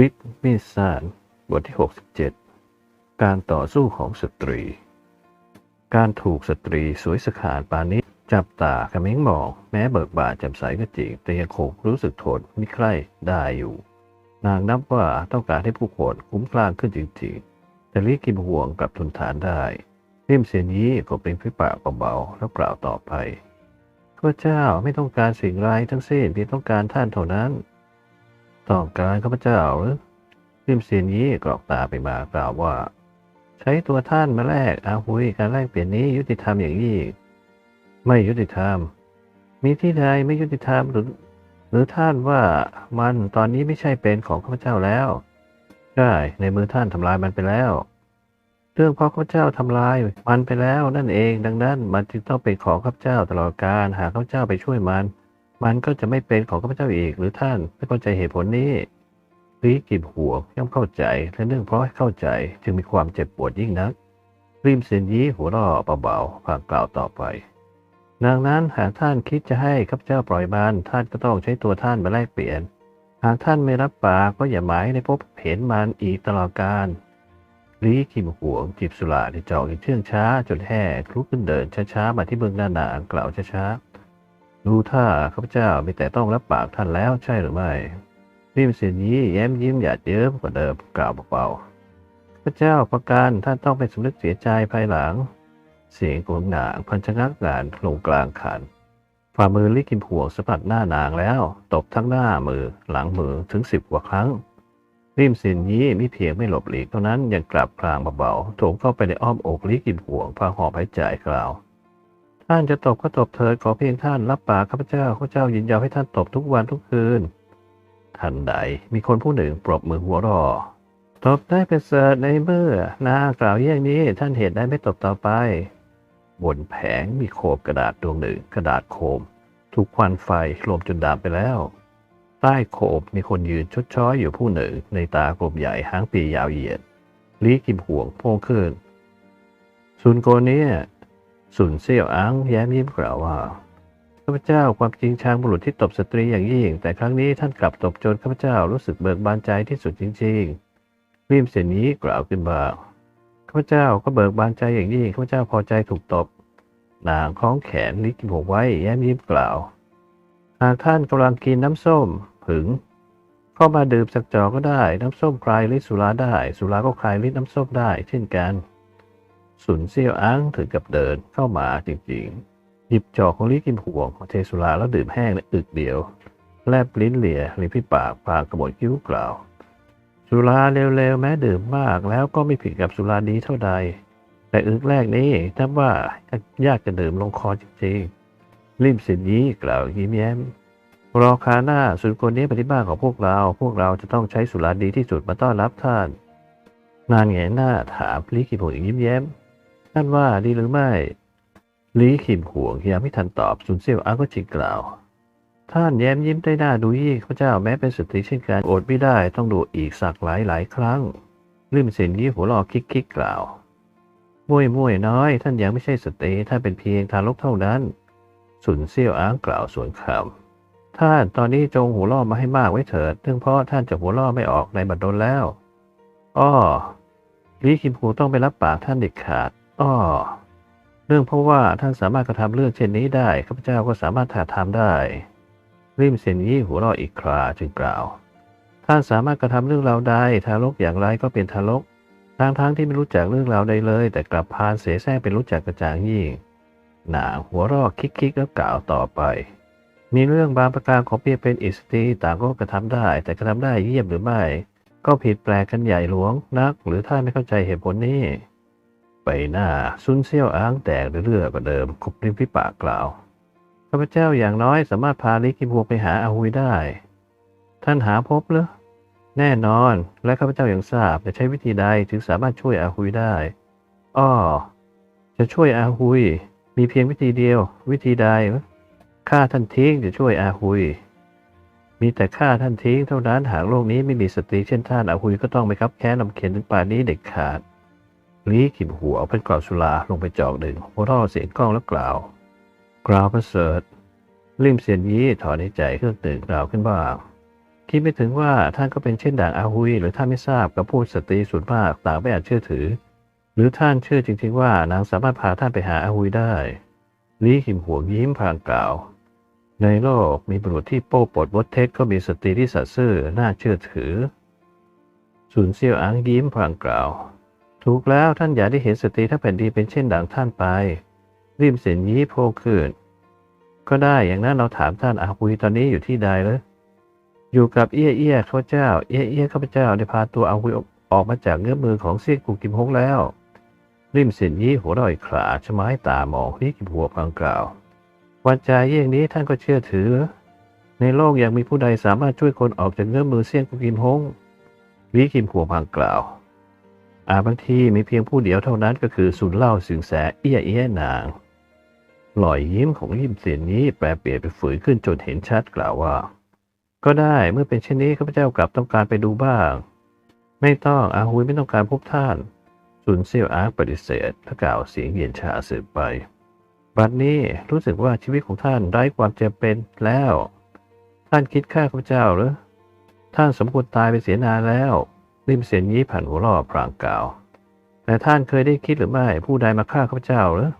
วิกมิสซานบทที่ 67 การต่อสู้ของสตรี การถูกสตรีสวยสขานปานนี้จับตาเขม้งมอง แม้เบิกบานจ่มใสก็จริง แต่ยังคงรู้สึกทนมิใคร่ได้อยู่ นางนับว่าต้องการให้ผู้คนคุ้มคลั่งขึ้นจริงๆ แต่ลิกิมห่วงกลับทนทานได้ริมเสียนี้ก็เป็นพิปากเบาๆแล้วกล่าวต่อไปข้าเจ้าไม่ต้องการสิ่งไรทั้งสิ้นเพียงต้องการท่านเท่านั้น ต้องการข้าพเจ้าหรือริมเสียนยี้กรอกตาไปมากล่าวว่า ใช้ตัวท่านมาแลกอาหุยการแลกเปลี่ยนนี้ยุติธรรมอย่างยิ่งไม่ยุติธรรม มีที่ใดไม่ยุติธรรมหรือ หรือท่านว่ามันตอนนี้ไม่ใช่เป็นของข้าพเจ้าแล้วใช่ในมือท่านทำลายมันไปแล้ว เรื่องพราะข้าพเจ้าทำลายมันไปแล้วนั่นเองดังนั้น มันจึงต้องเป็นของข้าพเจ้าตลอดกาลหากข้าพเจ้าไปช่วยมัน มันก็จะไม่เป็นของข้าพเจ้าอีก หรือท่านไม่เข้าใจเหตุผลนี้ลีกิบหัวย่อมเข้าใจและเนื่องเพราะเข้าใจจึงมีความเจ็บปวดยิ่งนักริมเซนยี้หัวเราะเบาๆพากล่าวต่อไปดังนั้นหากท่านคิดจะให้ข้าพเจ้าปล่อยมันท่านก็ต้องใช้ตัวท่านมาแลกเปลี่ยน หากท่านไม่รับปากก็อย่าหมายในพบเห็นมันอีกตลอดกาลลีคิมหวงจิบสุราที่จอกอีกเชื่องช้าจนแห้งลุกขึ้นเดินช้าๆมาที่เบื้องหน้าหนางกล่าวช้าๆ ดูถ้าข้าพเจ้ามีแต่ต้องรับปากท่านแล้วใช่หรือไม่ริมเสียนยี้แย้มยิ้มหยาดเยิ้มกว่าเดิมกล่าวเบาๆข้าพเจ้าประกันท่านต้องเป็นสำนึกเสียใจภายหลัง เสียงของนางพันชงักงานลงกลางคันฝ่ามือลิกิมผัวสัมผัสหน้านางแล้ว ตบทั้งหน้ามือหลังมือถึงสิบกว่าครั้งริมสินยี้มิเพียงไม่หลบหลีกเท่านั้นยังกลับพลางเบาๆโถมเข้าไปในอ้อมอกลิกิมผัวพางหอบหายใจกล่าว ท่านจะตบก็ตบเถิดขอเพียงท่านรับปากข้าพเจ้าข้าพเจ้ายินยอมให้ท่านตบทุกวันทุกคืน ทันใดมีคนผู้หนึ่งปรบมือหัวรอตบได้เป็นเสริฐในเมื่อนากล่าวอย่างนี้ท่านเหตุได้ไม่ตบต่อไป บนแผงมีโคมกระดาษดวงหนึ่งกระดาษโคม ถูกควันไฟลมจนดำไปแล้ว ใต้โคมมีคนยืนชดช้อยอยู่ผู้หนึ่งในตากลมใหญ่หางปียาวเหยียด ลีกิมห่วงโพงขึ้นซุนโกเนี่ย สุนเซี่ยวอังแย้มยิ้มกล่าวว่าข้าพเจ้าความจริงชางบุรุษที่ตบสตรีอย่างยิ่ง แต่ครั้งนี้ท่านกลับตบจนข้าพเจ้ารู้สึกเบิกบานใจที่สุดจริงๆริมเสียนนี้กล่าวขึ้นบ่าข้าพเจ้าก็เบิกบานใจอย่างยิ่งข้าพเจ้าพอใจถูกตบนางคล้องแขนลิกิมหกไว้แย้มยิ้มกล่าว หากท่านกำลังกินน้ำส้มผึงเข้ามาดื่มสักจอกก็ได้ น้ำส้มคลายฤทธิ์สุราได้ สุราก็คลายฤทธิ์น้ำส้มได้ เช่นกัน สุนเซียวอังถึงกับเดินเข้ามาจริงๆ หยิบจอกของลิกิมห่วงมาเทสุราแล้วดื่มแห้งในอึกเดียว แลบลิ้นเหลี่ยริมฝีปากพางกระบดคิ้วกล่าว สุราเร็วๆ แม้ดื่มมากแล้วก็ไม่ผิดกับสุราดีเท่าใด แต่อึกแรกนี้นับว่ายากจะดื่มลงคอจริงๆริมสินนี้กล่าวยิ้มแย้มรอคาหน้าสุนคนนี้ปฏิบ้านของพวกเรา พวกเราจะต้องใช้สุราดีที่สุดมาต้อนรับท่าน นานแงหน้าถามลีขิมห่วงยิ้มแย้ม ท่านว่าดีหรือไม่ลีขิมห่วงยังไม่ทันตอบสุนเซียวอาก็จิงกล่าว ท่านแย้มยิ้มได้หน้าดูยี่ข้าเจ้าแม้เป็นสตรีเช่นกันอดไม่ได้ต้องดูอีกสักหลายหลายครั้งริมเสียนยี่หัวเรอคิกคิกกล่าวมวยมวยน้อย ท่านยังไม่ใช่สตรีท่านเป็นเพียงทารกเท่านั้นสุนเซี่ยวอ้างกล่าวสวนคำท่านตอนนี้จงหัวล่อมาให้มากไว้เถิดเนื่องเพราะท่านจะหัวล่อไม่ออกในบัดดลแล้วอ้อลีคิมพูต้องไปรับปากท่านเด็ดขาด อ้อเรื่องเพราะว่าท่านสามารถกระทำเรื่องเช่นนี้ได้ข้าพเจ้าก็สามารถถ่าทำได้ ริมเซนยี่หัวเราะอีกคราจึงกล่าว ท่านสามารถกระทำเรื่องราวใดทารกอย่างไรก็เป็นทารกทั้งทั้งๆที่ไม่รู้จักเรื่องราวใดเลย แต่กลับพานเสแสร้งเป็นรู้จักกระจ่างยิ่งนางหัวรอกคิกๆแล้วกล่าวต่อไป มีเรื่องบางประการของเพียเป็นอิสตีต่างก็กระทำได้ แต่กระทำได้เยี่ยมหรือไม่ ก็ผิดแปลกกันใหญ่หลวงนัก หรือท่านไม่เข้าใจเหตุผลนี้ ไปหน้าซุนเซี่ยวอ้างแตกเรื่อยๆกว่าเดิมคุบริมฝีปากกล่าวข้าพเจ้าอย่างน้อยสามารถพาลิกิมพวงไปหาอาหุยได้ ท่านหาพบเหรือแน่นอนและข้าพเจ้ายังทราบจะใช้วิธีใดถึงสามารถช่วยอาฮุยได้อ้อจะช่วยอาฮุย มีเพียงวิธีเดียว วิธีใดฆ่าท่านทิ้งจะช่วยอาฮุย มีแต่ฆ่าท่านทิ้งเท่านั้นหากโลกนี้ไม่มีสตรีเช่นท่านอาฮุยก็ต้องไปครับแค้นลำเค็นถึงป่านนี้เด็ดขาด ลีขิมหัวเอาเป็นกล่าสุราลงไปจอกหนึ่งหัวเราะเสียงกล้องแล้วกล่าว กล่าวประเสริฐริมเสียนยี้ถอนในใจเครื่องตื่นกล่าวขึ้นบ้างคิดไม่ถึงว่าท่านก็เป็นเช่นด่างอาหุยหรือท่านไม่ทราบกับผู้สตรีส่วนมากต่างไม่อาจเชื่อถือ หรือท่านเชื่อจริงๆว่านางสามารถพาท่านไปหาอาหุยได้ลีหิมหัวยิ้มพลางกล่าว ในโลกมีบุรุษที่โป้ปดวดเท็จก็มีสตรีที่สัตย์ซื่อน่าเชื่อถือสุนเซียวอังยิ้มพลางกล่าว ถูกแล้วท่านอย่าได้เห็นสตรีทั้งแผ่นดินเป็นเช่นดังท่านไป ริมเสียนยี้โพขึ้นก็ได้อย่างนั้นเราถามท่านอาหุยตอนนี้อยู่ที่ใดเลยอยู่กับเอี้ยเอี้ยข้าพเจ้า เอี้ยเอี้ยข้าพเจ้าได้พาตัวอาหุยออกมาจากเงื้อมือของเซียกกูกิมฮงแล้ว ริมเสียนยี้หัวร่อยขลาชะไม้ตามองที่กิมหัวพลางกล่าววันจาเยี่ยงนี้ท่านก็เชื่อถือ ในโลกยังมีผู้ใดสามารถช่วยคนออกจากเงื้อมือเซียนกูกิมฮงวิกิมหัวพลางกล่าว อาบางทีมีเพียงผู้เดียวเท่านั้นก็คือสุนเล่าสึงแสเอี้ยเอี้ยนางหล่อยยิ้มของยิ้มเสียนนี้แปรเปลี่ยนไปฝืนขึ้นจนเห็นชัดกล่าวว่า ก็ได้เมื่อเป็นเช่นนี้ข้าพเจ้ากลับต้องการไปดูบ้าง ไม่ต้องอาหุยไม่ต้องการพบท่านสุนเซียวอาร์ปฏิเสธและกล่าวเสียงเย็นชาสืบไป บัดนี้รู้สึกว่าชีวิตของท่านไร้ความจำเป็นแล้ว ท่านคิดฆ่าข้าพเจ้าหรือ ท่านสมควรตายไปเสียนานแล้ว ริมเสียนยี้ผ่านหัวรอพรางกล่าว แต่ท่านเคยได้คิดหรือไม่ผู้ใดมาฆ่าข้าพเจ้าหรือ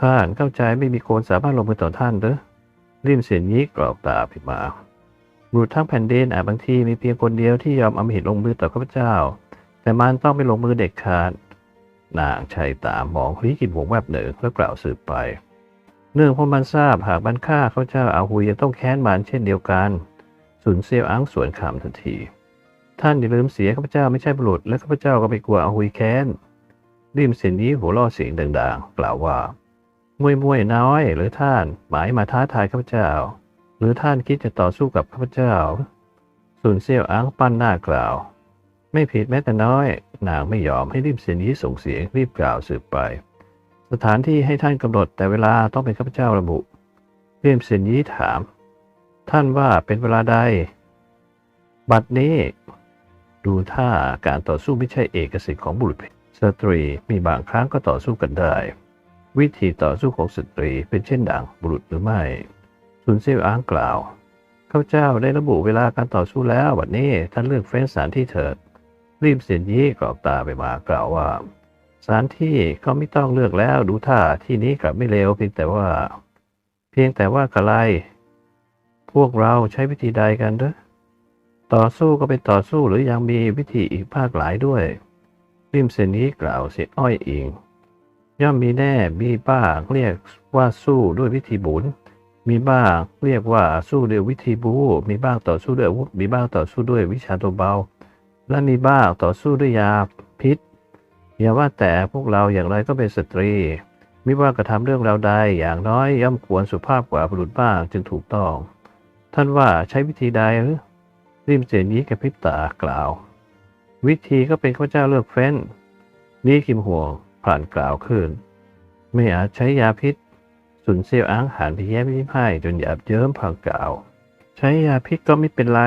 ท่านเข้าใจไม่มีคนสามารถลงมือต่อท่านหรือริมเสียนยี้กรอกตาพิมาบุรุษทั้งแผ่นดินอาจบางทีมีเพียงคนเดียวที่ยอมอาหิตลงมือต่อข้าพเจ้า แต่มันต้องไม่ลงมือเด็ดขาดนางชัยตามองลิกินหวงแวบหนึ่งแล้วกล่าวสืบไป เนื่องเพราะมันทราบหากมันฆ่าข้าพเจ้าอาหุยจะต้องแค้นมันเช่นเดียวกัน สุนเซียวอังสวนคำทันที ท่านอย่าลืมเสียข้าพเจ้าไม่ใช่บุรุษและข้าพเจ้าก็ไม่กลัวอาหุยแค้นริมเสียนนี้หัวล่อเสียงดังๆกล่าวว่ามวยมวยน้อย หรือท่านหมายมาท้าทายข้าพเจ้า หรือท่านคิดจะต่อสู้กับข้าพเจ้าสุนเซียวอังปั้นหน้ากล่าว ไม่ผิดแม้แต่น้อย นางไม่ยอมให้ริมเสียนนี้ส่งเสียงรีบกล่าวสืบไป สถานที่ให้ท่านกำหนดแต่เวลาต้องเป็นข้าพเจ้าระบุริมเสียนนี้ถาม ท่านว่าเป็นเวลาใด บัดนี้ ดูท่าการต่อสู้ไม่ใช่เอกสิทธิ์ของบุรุษสตรีมีบางครั้งก็ต่อสู้กันได้ วิธีต่อสู้ของสตรีเป็นเช่นดังบุรุษหรือไม่สุนเซียวอ้างกล่าวข้าเจ้าได้ระบุเวลาการต่อสู้แล้วบัดนี้ท่านเลือกเฟ้นสถานที่เถิด รีบเสียนยี่กรอกตาไปมากล่าวว่าสถานที่ก็ไม่ต้องเลือกแล้วดูท่าที่นี้กลับไม่เลวเพียงแต่ว่า เพียงแต่ว่ากะไรพวกเราใช้วิธีใดกันเด้อ ต่อสู้ก็เป็นต่อสู้หรือยังมีวิธีอีกภาคหลายด้วยริมเซนนี้กล่าวเสียอ้อยอิง ย่อมมีแน่มีบ้างเรียกว่าสู้ด้วยวิธีบุญมีบ้างเรียกว่าสู้ด้วยวิธีบูมีบ้างต่อสู้ด้วยอาวุธมีบ้างต่อสู้ด้วยวิชาตัวเบา และมีบ้างต่อสู้ด้วยยาพิษอย่าว่าแต่พวกเราอย่างไรก็เป็นสตรีมิว่ากระทำเรื่องเราใดอย่างน้อยย่อมควรสุภาพกว่าบุรุษบ้างจึงถูกต้อง ท่านว่าใช้วิธีใดหรือ ริมเสียนี้กระพริบตากล่าว วิธีก็เป็นข้าเจ้าเลือกเฟ้น นี่คิมห่วงผ่านกล่าวขึ้น ไม่อาจใช้ยาพิษ สุนเซียวอ้างหันไปแย้มยิ้มให้จนหยาบเยิ้มผ่านกล่าว ใช้ยาพิษก็ไม่เป็นไร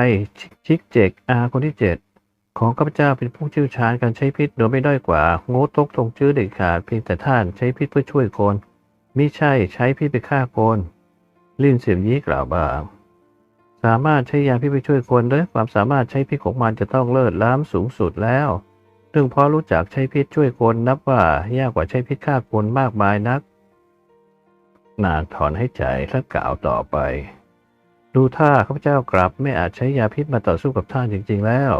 ชิกเจกอาคนที่เจ็ดของข้าพเจ้าเป็นผู้เชี่ยวชาญการใช้พิษโดยไม่ด้อยกว่า โง่ตกตรงจื้อเด็ดขาดเพียงแต่ท่านใช้พิษเพื่อช่วยคนมิใช่ใช้พิษไปฆ่าคน ลินเสียมยี่กล่าวบ้าง สามารถใช้ยาพิษไปช่วยคนด้วยความสามารถใช้พิษของมันจะต้องเลิศล้ำสูงสุดแล้วซึ่งเพราะรู้จักใช้พิษช่วยคนนับว่ายากกว่าใช้พิษฆ่าคนมากมายนัก นางถอนให้ใจและกล่าวต่อไป ดูท่าข้าพเจ้ากลับไม่อาจใช้ยาพิษมาต่อสู้กับท่านจริง ๆ แล้ว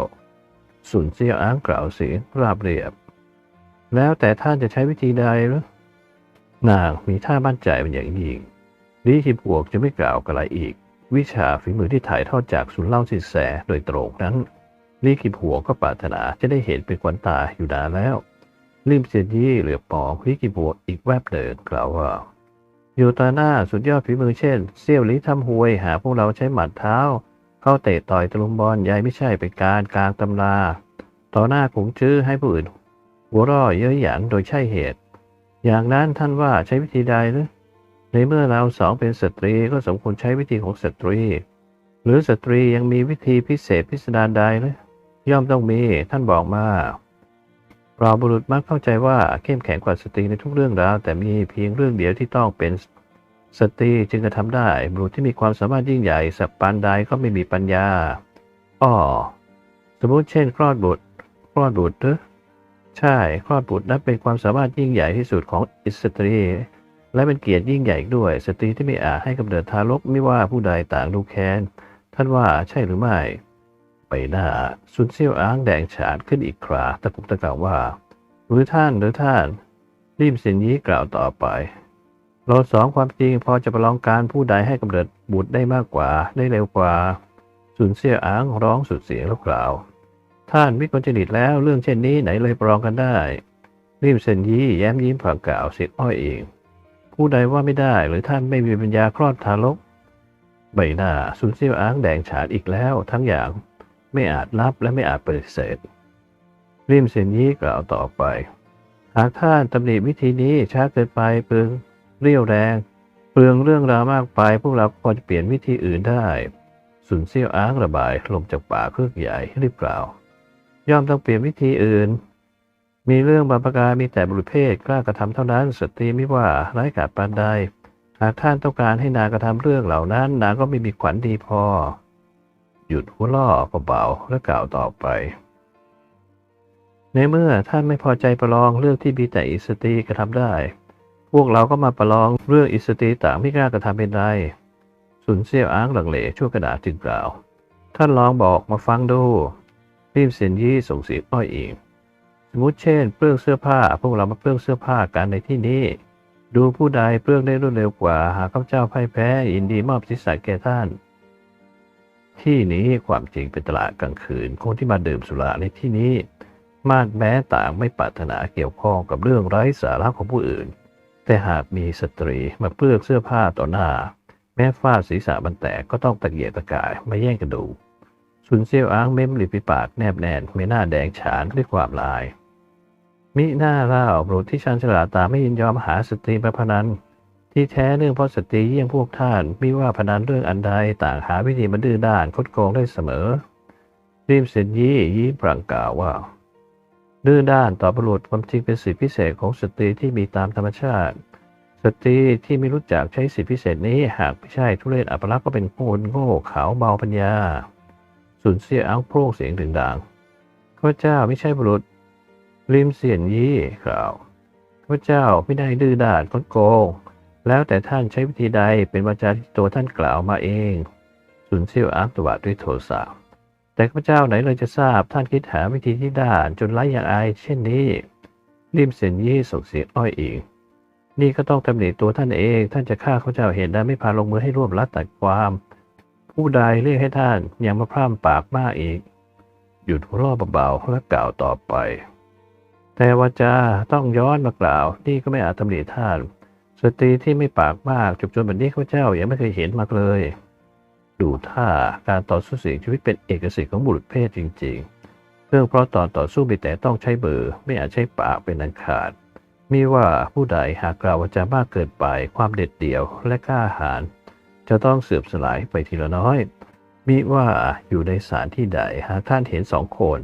สุนเซียวอ้างกล่าวเสียงราบเรียบ แล้วแต่ท่านจะใช้วิธีใดหรือนางมีท่ามั่นใจเป็นอย่างยิ่งลีฮิบวกจะไม่กล่าวอะไรอีก วิชาฝีมือที่ถ่ายทอดจากสุนเล่าสินแสโดยตรงนั้นลีคิบหัวก็ปรารถนาจะได้เห็นเป็นควันตาอยู่นานแล้วริมเสียนยี่เหลือปองลีคิบหัวอีกแวบเดินกล่าวว่าอยู่ตาหน้าสุดยอดฝีมือเช่นเซี่ยวลิทำหวย หาพวกเราใช้หมัดเท้า เข้าเตะต่อยตะลุมบอลยายไม่ใช่เป็นการกลางตำราต่อหน้าผงจื้อให้ผู้อื่นหัวร่อเย้ยหยันโดยใช่เหตุ อย่างนั้นท่านว่าใช้วิธีใดหรือ ในเมื่อเราสองเป็นสตรีก็สมควรใช้วิธีของสตรี หรือสตรียังมีวิธีพิเศษพิสดารใดหรือย่อมต้องมีท่านบอกมาเราบุรุษมักเข้าใจว่าเข้มแข็งกว่าสตรีในทุกเรื่องราวแต่มีเพียงเรื่องเดียวที่ต้องเป็นสตรีจึงจะทำได้บุรุษที่มีความสามารถยิ่งใหญ่สักปานใดก็ไม่มีปัญญาอ้อสมมติเช่น คลอดบุตร คลอดบุตรหรือใช่ คลอดบุตรนับเป็นความสามารถยิ่งใหญ่ที่สุดของอิสตรี และเป็นเกียรติยิ่งใหญ่อีกด้วย สตรีที่ไม่อาจให้กำเนิดทารกไม่ว่าผู้ใดต่างดูแค้น ท่านว่าใช่หรือไม่ ไปหน้าซุนเซียวอ้างแดงฉานขึ้นอีกคราตะกุกตะกาวว่า หรือท่านหรือท่าน รีบเสียนยี้กล่าวต่อไปเราสองความจริงพอจะประลองการผู้ใดให้กำเนิดบุตรได้มากกว่าได้เร็วกว่าสุนเสี่ยอ้างร้องสุดเสียงแล้วกล่าว ท่านวิกลจริตแล้วเรื่องเช่นนี้ไหนเลยประลองกันได้รีบเซนยี่แย้มยิ้มผ่ากล่าวเสียงอ้อยเอง ผู้ใดว่าไม่ได้หรือท่านไม่มีปัญญาคลอดทารก ใบหน้าสุนเสี่ยวอ้างแดงฉานอีกแล้วทั้งอย่างไม่อาจรับและไม่อาจปฏิเสธริมเซนยี่กล่าวต่อไป หากท่านตำหนิวิธีนี้ช้าเกินไปเปลืองเรี่ยวแรง เปลืองเรื่องราวมากไป พวกเราพอจะเปลี่ยนวิธีอื่นได้สุนเซี่ยวอ้างระบายลมจากป่ากเครือกใหญ่รีบกล่าว ย่อมต้องเปลี่ยนวิธีอื่น มีเรื่องบางประการมีแต่บุรุษเพศกล้ากระทำเท่านั้นสตรีไม่ว่าไร้กาจปานใด หากท่านต้องการให้นางกระทำเรื่องเหล่านั้น นางก็ไม่มีขวัญดีพอ หยุดหัวล่อเบาๆและกล่าวต่อไป ในเมื่อท่านไม่พอใจประลองเรื่องที่มีแต่อิสตรีกระทำได้ พวกเราก็มาประลองเรื่องอิสตรีต่างไม่กล้ากระทำเป็นไรสุนเซี่ยวอ้างหลังเหลชั่วกระดาษจึงกล่าว ท่านลองบอกมาฟังดูรีบเซียนยี่ส่งเสียงอ้อยเอง มมติเช่น เปลืองเสื้อผ้า พวกเรามาเปลืองเสื้อผ้ากันในที่นี้ ดูผู้ใดเปลืองได้รวดเร็วกว่า หากข้าเจ้าพ่ายแพ้ยินดีมอบศีรษะแก่ท่าน ที่นี้ความจริงเป็นตลาดกลางคืนคนที่มาดื่มสุราในที่นี้ มากแม้ต่างไม่ปรารถนาเกี่ยวข้องกับเรื่องไร้สาระของผู้อื่น แต่หากมีสตรีมาเปลือกเสื้อผ้าต่อหน้า แม้ฟาดศีรษะมันแตกก็ต้องตะเกียกตะกายมาแย่งกันดูสุนเซียวอ้างเม้มริมฝีปากแนบแน่นไม่หน้าแดงฉานด้วยความลาย มิหน้าเล่าบุรุษที่ชันฉลาดตาไม่ยินยอมหาสตรีมาพนันที่แท้เนื่องเพราะสตรีเยี่ยงพวกท่านไม่ว่าพนันเรื่องอันใดต่างหาวิธีมาดื้อด้านคดโกงได้เสมอรีมเซนยี่ยิ้ปรังกล่าวว่าดื้อด้านต่อบุรุษความจริงเป็นสิทธิพิเศษของสตรีที่มีตามธรรมชาติ สตรีที่ไม่รู้จักใช้สิทธิพิเศษนี้หากไม่ใช่ทุเรศอัปลักษณ์ก็เป็นคนโง่เขาเบาปัญญาสุนเสียอ้างโพร่งเสียงดึงดังข้าพเจ้าไม่ใช่บุรุษ ริมเสียนยี่กล่าวข้าพเจ้าไม่ได้ดื้อด้านคดโกง แล้วแต่ท่านใช้วิธีใดเป็นวาจาที่ตัวท่านกล่าวมาเองสุนเซียวอ้างตวาดด้วยโทสะแต่ข้าพเจ้าไหนเลยจะทราบท่านคิดหาวิธีที่ด้านจนไร้อย่างอายเช่นนี้ ริมเสียนยี่ส่งเสียงอ้อยอีกนี่ก็ต้องตำหนิตัวท่านเอง ท่านจะฆ่าข้าพเจ้าเห็นได้ไม่พาลงมือให้ร่วมรัดตัดความ ผู้ใดเรียกให้ท่านยังมาพร่ำปากมากอีก หยุดหัวเราะเบาๆและกล่าวต่อไป แต่ว่าจะต้องย้อนมากล่าว นี่ก็ไม่อาจตำหนิท่านสตรีที่ไม่ปากมากจุบจนแบบนี้ข้าพเจ้ายังไม่เคยเห็นมาเลย ดูท่าการต่อสู้เสียงชีวิตเป็นเอกสิทธิ์ของบุรุษเพศจริง ๆ เรื่องเพราะตอนต่อสู้มีแต่ต้องใช้เบอร์ไม่อาจใช้ปากเป็นอันขาดมีว่าผู้ใดหากกล่าววาจามากเกินไปความเด็ดเดี่ยวและกล้าหาญจะต้องเสื่อมสลายไปทีละน้อยมิว่าอยู่ในสารที่ใดหากท่านเห็นสองคน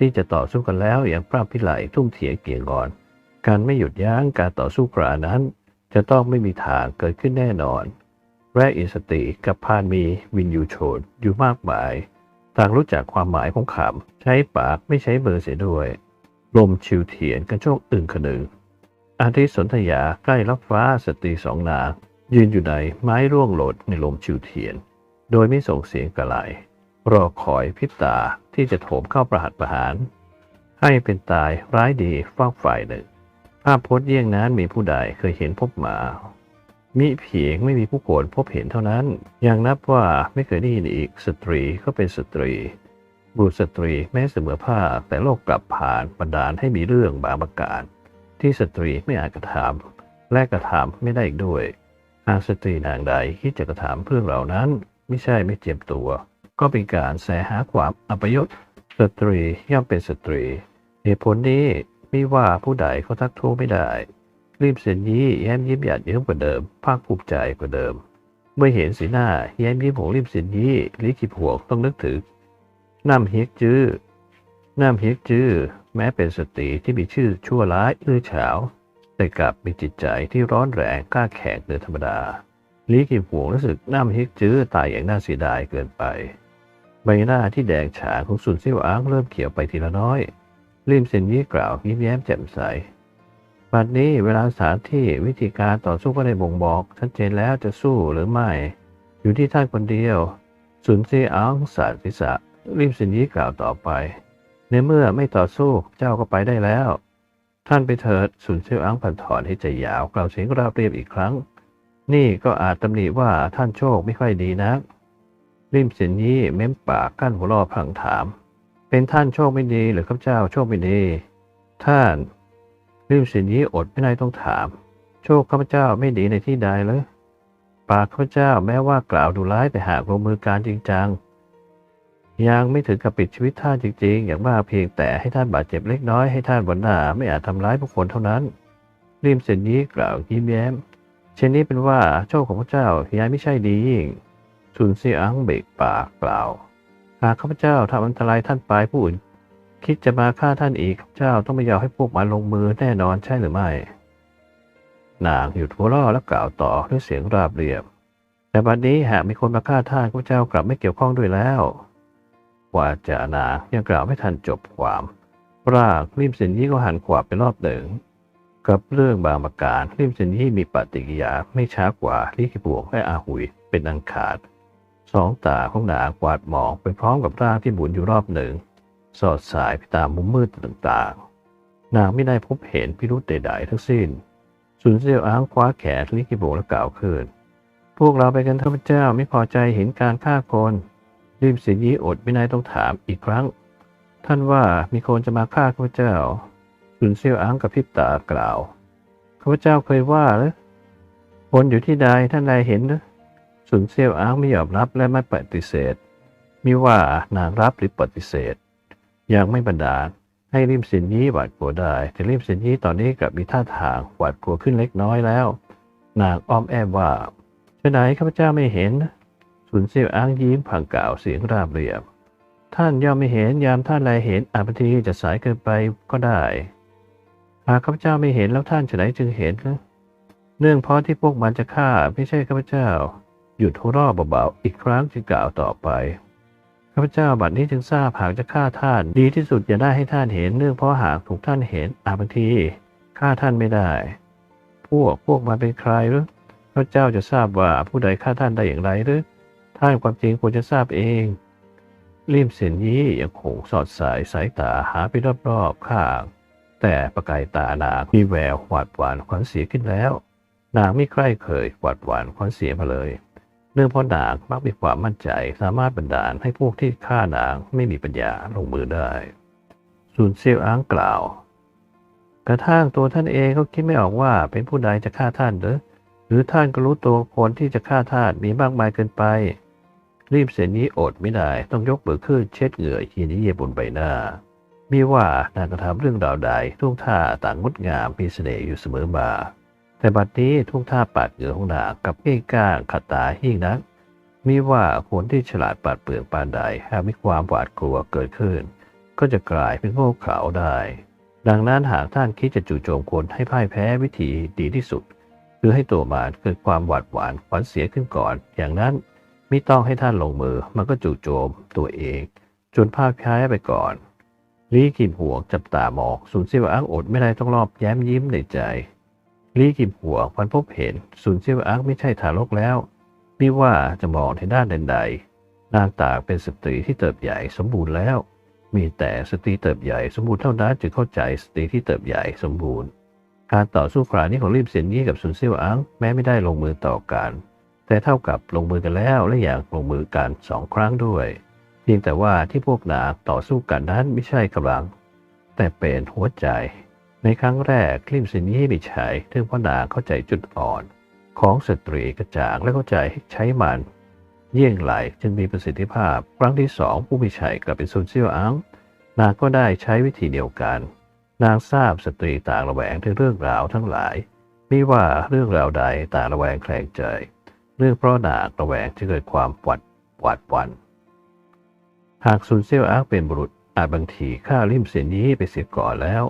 ที่จะต่อสู้กันแล้วอย่างพร่ำพิไลทุ่มเถียงเกี่ยงงอน การไม่หยุดยั้งการต่อสู้กรานั้น จะต้องไม่มีทางเกิดขึ้นแน่นอน แรกอิสติกับพานมีวินยูโชนอยู่มากมาย ต่างรู้จักความหมายของคำใช้ปากไม่ใช้เบอร์เสียด้วย ลมชิวเถียนกันโชคอึ่งขนึงอาทิสนธยาใกล้รับฟ้าสตรีสองนางยืนอยู่ในไม้ร่วงหล่นในลมชิวเทียน โดยไม่ส่งเสียงกระไร รอคอยพิบตาที่จะโถมเข้าประหัตประหาร ให้เป็นตายร้ายดีฟากฝ่ายหนึ่ง ภาพพจน์เยี่ยงนั้นมีผู้ใดเคยเห็นพบมามิเพียงไม่มีผู้โกรธพบเห็นเท่านั้น ยังนับว่าไม่เคยได้ยินอีกสตรีก็เป็นสตรี บุตรสตรีแม้เสมอภาคแต่โลกกลับผ่านบันดาลให้มีเรื่องบางประการ ที่สตรีไม่อาจกระทำและกระทำไม่ได้อีกด้วย หากสตรีนางใดคิดจะกระทำเรื่องเหล่านั้น ไม่ใช่ไม่เจ็บตัว ก็เป็นการแสหาความอัปยศสตรีย่อมเป็นสตรี เหตุผลนี้ไม่ว่าผู้ใดเขาทักท้วงไม่ได้รีบเสียนยี่แย้มยิ้มหยาดเยิ้มกว่าเดิม ภาคภูมิใจกว่าเดิม เมื่อเห็นสีหน้าแย้มยิ้มของรีบเสียนยี่ลิขิตหวกต้องนึกถึงน้ำเฮียกจื้อน้ำเฮียกจื้อแม้เป็นสตรีที่มีชื่อชั่วร้ายอื้อฉาว แต่กลับมีจิตใจที่ร้อนแรงกล้าแข็งเหนือธรรมดาลิขิตหวงรู้สึกน้ำเฮียกจื้อตายอย่างน่าเสียดายเกินไป ใบหน้าที่แดงฉานของสุนเซี่ยวอ้างเริ่มเขียวไปทีละน้อยริมเซนยี่กล่าวยิ้มแย้มแจ่มใสบัดนี้เวลาสถานที่วิธีการต่อสู้ก็ได้บ่งบอก ชัดเจนแล้วจะสู้หรือไม่ อยู่ที่ท่านคนเดียว สุนเซี่ยวอ้างสาดศีรษะริมเซนยี่กล่าวต่อไป ในเมื่อไม่ต่อสู้เจ้าก็ไปได้แล้ว ท่านไปเถิดสุนเซี่ยวอ้างผันถอนให้ใจยาวกล่าวเสียงราบเรียบอีกครั้ง นี่ก็อาจตำหนิว่าท่านโชคไม่ค่อยดีนัก ริมเสียนยี่เม้มปากกั้นหัวรอพลังถาม เป็นท่านโชคไม่ดีหรือข้าพเจ้าโชคไม่ดี ท่านริมเสียนยี่อดไม่ได้ต้องถาม โชคข้าพเจ้าไม่ดีในที่ใดเลยปากข้าพเจ้าแม้ว่ากล่าวดูร้ายแต่หากลงมือการจริงจังยังไม่ถึงกับปิดชีวิตท่านจริงๆ อย่างมากเพียงแต่ให้ท่านบาดเจ็บเล็กน้อยให้ท่านบนหน้าไม่อาจทำร้ายผู้คนเท่านั้นริมเสียนยี่กล่าวยิ้มแย้ม เช่นนี้เป็นว่าโชคของพระเจ้าย้ายไม่ใช่ดียิ่ง สุนเซียอังเบกปากกล่าว หากข้าพเจ้าทำอันตรายท่านไปผู้อื่น คิดจะมาฆ่าท่านอีกข้าพเจ้าต้องไม่ยอมให้พวกมันลงมือแน่นอนใช่หรือไม่ นางหยุดหัวเราะและกล่าวต่อด้วยเสียงราบเรียบ แต่บัดนี้หากมีคนมาฆ่าท่านข้าพเจ้ากลับไม่เกี่ยวข้องด้วยแล้วว่าจะนางยังกล่าวไม่ทันจบความรากริมเสินยี่ก็หันขวาไปรอบหนึ่งกับเรื่องบางประการริมเซนยี่มีปฏิกิริยาไม่ช้ากว่าลิขิบวกและอาหุยเป็นอันขาด สองตาของนางกวาดมองไปพร้อมกับร่างที่หมุนอยู่รอบหนึ่ง สอดสายไปตามมุมมืดต่างๆ นางไม่ได้พบเห็นพิรุธใดๆทั้งสิ้นสุนเซียวอ้างคว้าแขนลิขิบและกล่าวขึ้นพวกเราไปกันเถอะพระเจ้าไม่พอใจเห็นการฆ่าคนริมเซนยี่อดไม่ได้ต้องถามอีกครั้ง ท่านว่ามีคนจะมาฆ่าข้าพเจ้าสุนเซียวอ้างกับพริบตากล่าวข้าพเจ้าเคยว่าหรือคนอยู่ที่ใดท่านใดเห็นหรือ สุนเซียวอ้างไม่ยอมรับและไม่ปฏิเสธ มิว่านางรับหรือปฏิเสธ ยังไม่บันดาให้ริมสินยี่หวาดกลัวได้แต่ริมสินยี่ตอนนี้กลับมีท่าทางหวาดกลัวขึ้นเล็กน้อยแล้ว นางอ้อมแอบว่าเช่นไหนข้าพเจ้าไม่เห็น สุนเซียวอ้างยิ้มผังกล่าวเสียงราบเรียบ ท่านย่อมไม่เห็นยามท่านใดเห็นอาบางทีจะสายเกินไปก็ได้หากข้าพเจ้าไม่เห็นแล้วท่านจะไหนจึงเห็นเนื่องเพราะที่พวกมันจะฆ่าไม่ใช่ข้าพเจ้า หยุดหัวเราะเบาๆอีกครั้งจึงกล่าวต่อไปข้าพเจ้าบัดนี้จึงทราบหากจะฆ่าท่าน ดีที่สุดอย่าได้ให้ท่านเห็นเนื่องเพราะหากถูกท่านเห็นอาบางทีฆ่าท่านไม่ได้ พวกพวกมันเป็นใครหรือข้าพเจ้าจะทราบว่าผู้ใดฆ่าท่านได้อย่างไรหรือท่านความจริงควรจะทราบเองริมเสียนยี่ยังคงสอดสายสายตาหาไปรอบๆข้าง แต่ประกายตานางมีแววหวาดหวานขวัญเสียขึ้นแล้ว นางไม่ใคร่เคยหวาดหวานขวัญเสียมาเลย เนื่องเพราะนางมักมีความมั่นใจสามารถบันดาลให้พวกที่ฆ่านางไม่มีปัญญาลงมือได้ซุนเซียวอ้างกล่าว กระทั่งตัวท่านเองก็คิดไม่ออกว่าเป็นผู้ใดจะฆ่าท่านหรือหรือท่านก็รู้ตัวคนที่จะฆ่าท่านมีมากมายเกินไป รีบเสียนี้อดไม่ได้ต้องยกมือขึ้นเช็ดเหงื่อเยียนเยียบนใบหน้ามีว่านางกระทำเรื่องราวใดทุ่งท่าต่างงดงามมีเสน่ห์อยู่เสมอมา แต่บัดนี้ทุ่งท่าปาดเหงื่อของนางกับเก้งก้างขัดตายิ่งนักมีว่าคนที่ฉลาดปาดเปลืองปานใดหากมีความหวาดกลัวเกิดขึ้น ก็จะกลายเป็นโง่เขลาได้ ดังนั้นหากท่านคิดจะจู่โจมคนให้พ่ายแพ้วิธีดีที่สุด คือให้ตัวมารเกิดความหวาดหวานขวัญเสียขึ้นก่อน อย่างนั้นไม่ต้องให้ท่านลงมือมันก็จู่โจมตัวเอง จนพ่ายแพ้ไปก่อนลีกิมหัวจับตามองสุนเซียวอังอดไม่ได้ต้องรอบแย้มยิ้มในใจ ลีกิมหัวพันพบเห็นสุนเซียวอังไม่ใช่ทารกแล้ว ไม่ว่าจะมองในด้านใดๆนางตากเป็นสตรีที่เติบใหญ่สมบูรณ์แล้ว มีแต่สตรีเติบใหญ่สมบูรณ์เท่านั้นจึงเข้าใจสตรีที่เติบใหญ่สมบูรณ์ การต่อสู้คราวนี้ของรีบเซียนยี่กับสุนเซียวอังแม้ไม่ได้ลงมือต่อกัน แต่เท่ากับลงมือกันแล้วและอย่างลงมือกันสองครั้งด้วย เพียงแต่ว่าที่พวกนางต่อสู้กันนั้นไม่ใช่กำลัง แต่เป็นหัวใจ ในครั้งแรกคลิมสินยี่ไม่ใช้ถึงเพราะนางเข้าใจจุดอ่อน ของสตรีกระจ่างและเข้าใจให้ใช้มัน เยี่ยงไหลจึงมีประสิทธิภาพ ครั้งที่สองผู้มีชัยกลับเป็นซุนเซียวอังนางก็ได้ใช้วิธีเดียวกัน นางทราบสตรีต่างระแวงถึงเรื่องราวทั้งหลาย ไม่ว่าเรื่องราวใดต่างระแวงแคลงใจ เรื่องเพราะนางระแวงจะเกิดความหวัดหวาดวัน หากซุนเซียวอังเป็นบุรุษอาจบางทีฆ่าริมเซียนยี่ไปเสียก่อนแล้ว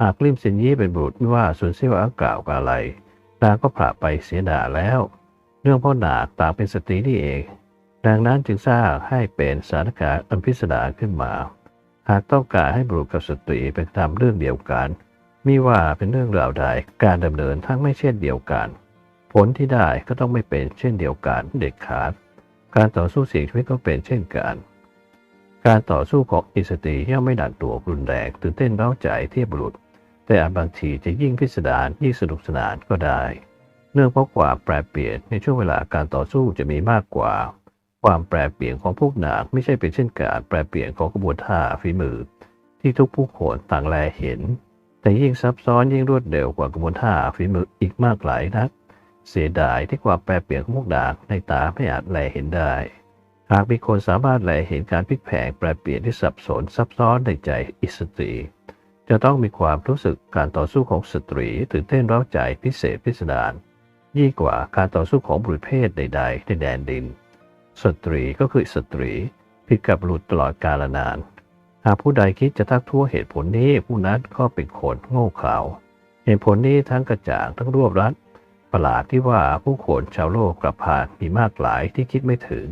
หากริมเซียนยี่เป็นบุตรไม่ว่าซุนเซียวอังกล่าวกับอะไรนางก็ผ่าไปเสียด่าแล้ว เรื่องเพราะนาต่างเป็นสตรีนี่เองดังนั้นจึงสร้างให้เป็นสถานการณ์อันพิสดารขึ้นมา หากต้องการให้บุรุษกับสตรีเป็นทำเรื่องเดียวกันมิว่าเป็นเรื่องราวใดการดำเนินทั้งไม่เช่นเดียวกัน ผลที่ได้ก็ต้องไม่เป็นเช่นเดียวกันเด็ดขาด การต่อสู้เสี่ยงชีวิตก็เป็นเช่นกัน การต่อสู้ของอิสตรีย่อมไม่ดันตัวรุนแรงตื่นเต้นเร้าใจเทียบบุรุษ แต่บางทีจะยิ่งพิสดารยิ่งสนุกสนานก็ได้ เนื่องเพราะความแปรเปลี่ยนในช่วงเวลาการต่อสู้จะมีมากกว่า ความแปรเปลี่ยนของพวกนางไม่ใช่เป็นเช่นการแปรเปลี่ยนของกระบวนท่าฝีมือ ที่ทุกผู้คนต่างแลเห็น แต่ยิ่งซับซ้อนยิ่งรวดเร็วกว่ากระบวนท่าฝีมืออีกมากหลายนัก เสียดายที่ความแปรเปลี่ยนของพวกนางในตาไม่อาจแลเห็นได้หากมีคนสามารถแลเห็นการพลิกแผงแปรเปลี่ยนที่สับสนซับซ้อนในใจอิสตรี จะต้องมีความรู้สึกการต่อสู้ของสตรีตื่นเต้นเร้าใจพิเศษพิสดารยิ่งกว่าการต่อสู้ของบุรุษเพศใด ๆ ในแดนดิน สตรีก็คือสตรีผิดกับบุรุษตลอดกาลนาน หากผู้ใดคิดจะทักท้วงเหตุผลนี้ผู้นั้นก็เป็นคนโง่เขลาเหตุผลนี้ทั้งกระจ่างทั้งรวบรัดประหลาดที่ว่าผู้คนชาวโลกกลับผ่านมีมากหลายที่คิดไม่ถึง